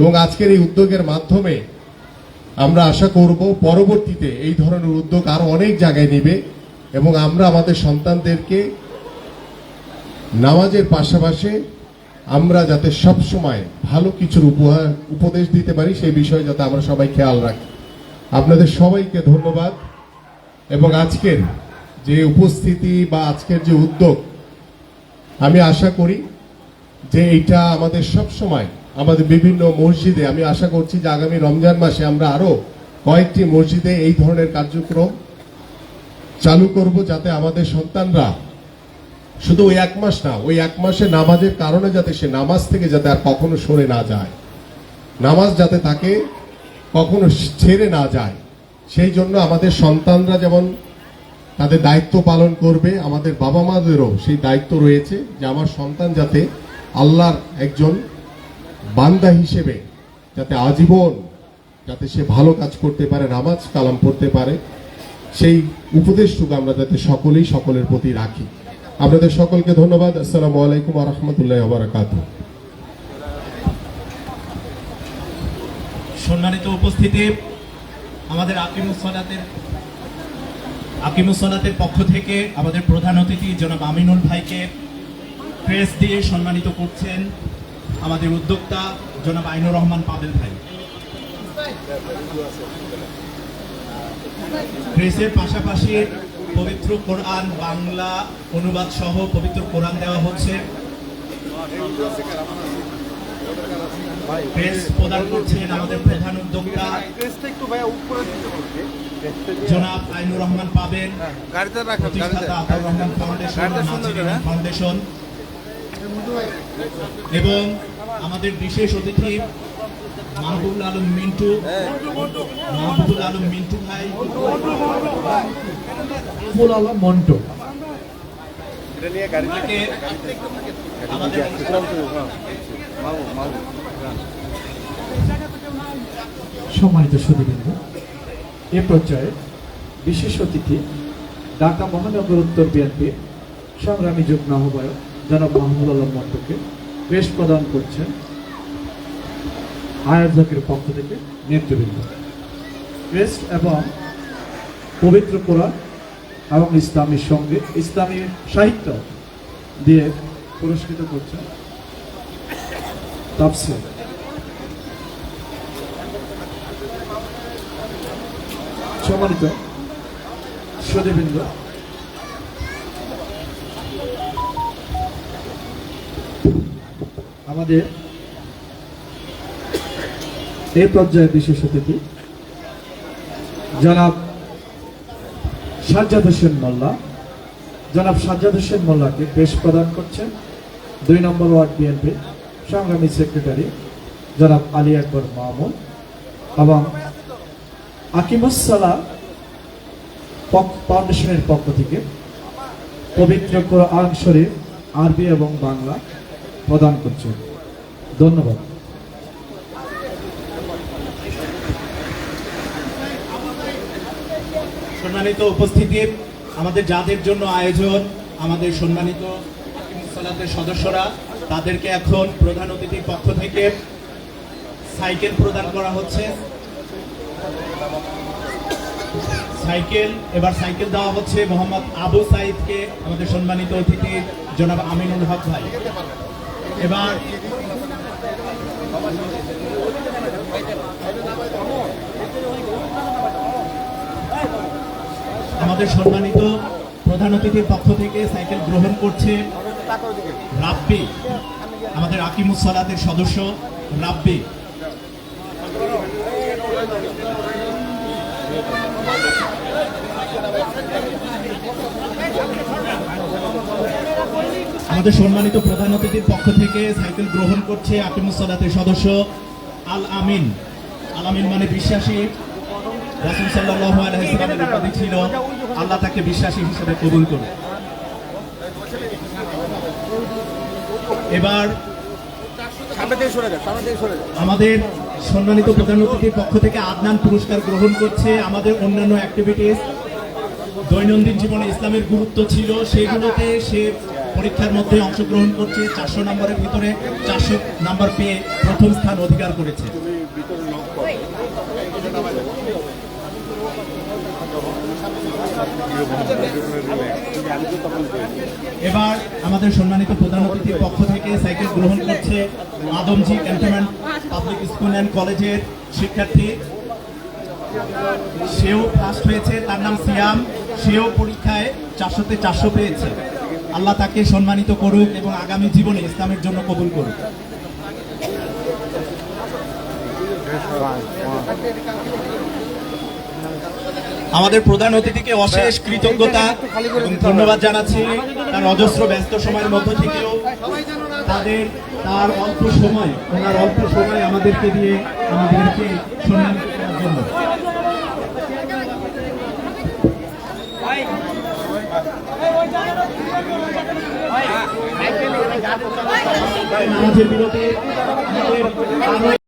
এবং আজকের এই উদ্যোগের মাধ্যমে আমরা আশা করব পরবর্তীতে এই ধরনের উদ্যোগ আরও অনেক জায়গায় নেবে এবং আমরা আমাদের সন্তানদেরকে নামাজের পাশাপাশি আমরা যাতে সব সময় ভালো কিছুর উপহার, উপদেশ দিতে পারি, সেই বিষয়ে যাতে আমরা সবাই খেয়াল রাখি। আপনাদের সবাইকে ধন্যবাদ এবং আজকের যে উপস্থিতি বা আজকের যে উদ্যোগ, আমি আশা করি যে এটা আমাদের সব সময় আমাদের বিভিন্ন মসজিদে, আমি আশা করছি যে আগামী রমজান মাসে আমরা আরও কয়েকটি মসজিদে এই ধরনের কার্যক্রম চালু করব যাতে আমাদের সন্তানরা শুধু ওই এক মাস না, ওই এক মাসে নামাজের কারণে যাতে সে নামাজ থেকে যাতে আর কখনো সরে না যায়। নামাজ যাতে তাকে কখনো ছেড়ে না যায়। সেই জন্য আমাদের সন্তানরা যেমন তাদের দায়িত্ব পালন করবে, আমাদের বাবা মাদেরও সেই দায়িত্ব রয়েছে যে আমার সন্তান যাতে আল্লাহর একজন বান্দা হিসেবে যাতে আজীবন যাতে সে ভালো কাজ করতে পারে, নামাজ কালাম পড়তে পারে, সেই উপদেশটুকু আমরা যাতে সকলেই সকলের প্রতি রাখি। আপনাদের সকলকে ধন্যবাদ। আসসালামু আলাইকুম রহমতুল্লাহ বারাকাতু সম্মানিত উপস্থিতি, আমাদের আকিমুসলাতের আকিমুসলাতের পক্ষ থেকে আমাদের প্রধান অতিথি জনাব আমিনুল ভাইকে প্রেস দিয়ে সম্মানিত করছেন। আমাদের উদ্যোক্তা জনাব আইনুর রহমান পাবেল ভাই। প্রেসের পাশাপাশি পবিত্র কোরআন বাংলা অনুবাদ সহ পবিত্র কোরআন দেওয়া হচ্ছে। প্রেস প্রদান করছেন আমাদের প্রধান উদ্যোক্তা। জনাব আইনুর রহমান পাবেন প্রতিষ্ঠাতা আতাউর রহমান ফাউন্ডেশন হ্যাঁ? ফাউন্ডেশন। এবং আমাদের বিশেষ অতিথি মাহবুবুল আলম মিন্টু মাহবুবুল আলম মিন্টু ভাই ফুল আলম মন্টু। সম্মানিত সুদীবৃন্দ এ পর্যায়ে বিশেষ অতিথি ঢাকা মহানগর উত্তর বিএনপির সংগ্রামী যুগ্ম আহ্বায়ক জনাব মাহমুদ আলম মন্টুকে বেশ প্রদান করছেন আয়োজকের পক্ষ থেকে নেতৃবৃন্দ। ক্রেস্ট এবং পবিত্র কোরআন এবং ইসলামী সংগীত ইসলামী সাহিত্য দিয়ে পুরস্কৃত করছেন তাফসির। সম্মানিত সুদীবৃন্দ আমাদের এই পর্যায়ে বিশেষ অতিথি, জনাব সাজ্জাদ হোসেন মোল্লা। জনাব সাজ্জাদ হোসেন মোল্লাকে বেশ প্রদান করছেন দুই নম্বর ওয়ার্ড বিএনপি সংগ্রামী সেক্রেটারি জনাব আলী আকবর মাহমুদ এবং আকিমুসালা ফাউন্ডেশনের পক্ষ থেকে পবিত্র কোরআন শরীফ, আরবি এবং বাংলা প্রদান করছেন ধন্যবাদ। সম্মানিত উপস্থিতি আমাদের যাদের জন্য আয়োজন, আমাদের সম্মানিত সালাতের সদস্যরা, তাদেরকে এখন প্রধান অতিথির পক্ষ থেকে সাইকেল প্রদান করা হচ্ছে। সাইকেল, এবার সাইকেল দেওয়া হচ্ছে মোহাম্মদ আবু সাইদকে, আমাদের সম্মানিত অতিথি জনাব আমিনুল হক ভাই। এবার আমাদের সম্মানিত প্রধান অতিথির পক্ষ থেকে সাইকেল গ্রহণ করছে রাব্বি, আমাদের আকিমুসলাতের সদস্য রাব্বি। আমাদের সম্মানিত প্রধান অতিথির পক্ষ থেকে সাইকেল গ্রহণ করছে আকিমুসলাতের সদস্য আল আমিন। আল আমিন মানে বিশ্বাসী। রাসুল সাল্লাহ উপাধি ছিল, আল্লাহ তাকে বিশ্বাসী হিসেবে কবুল করে এবার আমাদের সম্মানিত প্রধান অতিথির পক্ষ থেকে আদনান পুরস্কার গ্রহণ করছে আমাদের অন্যান্য অ্যাক্টিভিটিস দৈনন্দিন জীবনে ইসলামের গুরুত্ব ছিল, সেগুলোতে সে পরীক্ষার মধ্যে অংশগ্রহণ করছে, চারশো নম্বরের ভিতরে চারশো নাম্বার পেয়ে প্রথম স্থান অধিকার করেছে। এবার আমাদের সম্মানিত প্রধান অতিথির পক্ষ থেকে সাইকেল গ্রহণ করছে Adamjee cantonment public school and কলেজের শিক্ষার্থী সেও ফার্স্ট হয়েছে, তার নাম সিয়াম। সেও পরীক্ষায় চারশোতে চারশো পেয়েছে। আল্লাহ তাকে সম্মানিত করুক এবং আগামী জীবনে ইসলামের জন্য কবুল করুক। আমাদের প্রধান অতিথিকে অশেষ কৃতজ্ঞতা এবং ধন্যবাদ জানাচ্ছি। তার অজস্র ব্যস্ত সময়ের মধ্য থেকেও তাদের, তার অল্প সময়, ওনার অল্প সময় আমাদেরকে দিয়ে আমাদেরকে সম্মানিত জন্য। নামাজের বিরতি